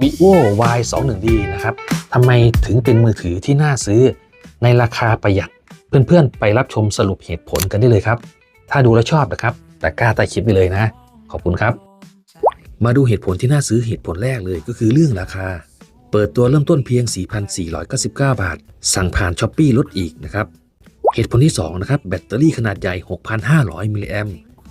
vivo y 2 1 d นะครับทำไมถึงเป็นมือถือที่น่าซื้อในราคาประหยัด เพื่อนๆ ไปรับชมสรุปเหตุผลกันได้เลยครับ ถ้าดูแล้วชอบนะครับ แต่กล้าใต้คลิปไปเลยนะ ขอบคุณครับ มาดูเหตุผลที่น่าซื้อเหตุผลแรกเลยก็คือเรื่องราคา เปิดตัวเริ่มต้นเพียง 4,499 บาท สั่งผ่านช้อปปี้ลดอีกนะครับเหตุผลที่2นะครับแบตเตอรี่ขนาดใหญ่ 6,500 มิลลิแอม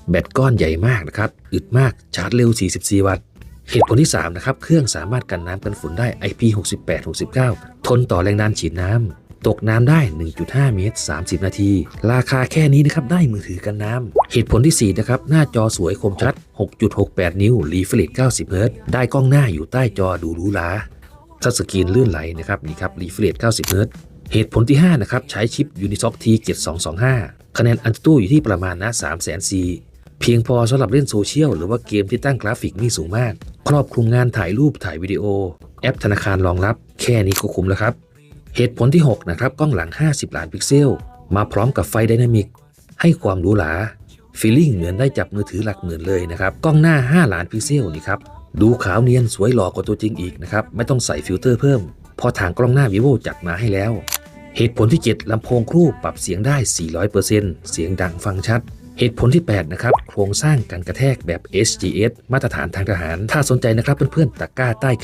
แบตก้อนใหญ่มากนะครับ อึดมากชาร์จเร็ว 44 วัตต์ เหตุผลที่ 3 นะครับ เครื่องสามารถกันน้ำกันฝุ่นได้ IP68-69 ทนต่อแรงดันฉีดน้ำ ตกน้ำได้ 1.5 เมตร 30 นาที ราคาแค่นี้นะครับ ได้มือถือกันน้ำ เหตุผลที่ 4 นะครับ หน้าจอสวยคมชัด 6.68 นิ้วรีเฟรช90 เฮิรตซ์ได้กล้องหน้าอยู่ใต้จอดูหรูหราทัชสกรีนลื่นไหลนะครับนี่ครับรีเฟรช90 เฮิรตซ์เหตุผลที่ 5 นะครับ ใช้ชิป Unisoc T7225 คะแนนอันตู้อยู่ที่ประมาณนะ3 0 0 0 0 0เพียงพอสำหรับเล่นโซเชียลหรือว่าเกมที่ตั้งกราฟิกไม่สูงมาก ครอบคลุมงานถ่ายรูปถ่ายวิดีโอ แอปธนาคารรองรับ แค่นี้ก็คุ้มแล้วครับ เหตุผลที่ 6 นะครับ กล้องหลัง 50 ล้านพิกเซล มาพร้อมกับไฟไดนามิก ให้ความหรูหราฟีลลิ่งเหมือนได้จับมือถือหลักหมื่นเลยนะครับ กล้องหน้า 5 ล้านพิกเซลนี่ครับ ดูขาวเนียนสวยหล่อกว่าตัวจริงอีกนะครับ ไม่ต้องใส่ฟิลเตอร์เพิ่ม พอทางกล้องหน้า vivo จัดมาให้แล้ว เหตุผลที่ 7ลำโพงคู่ปรับเสียงได้ 400%เสียงดังฟังชัด เหตุผลที่ 8 นะครับ โครงสร้างการกระแทกแบบ SGS มาตรฐานทางทหาร ถ้าสนใจนะครับเพื่อนๆตะกร้าใต้คลิป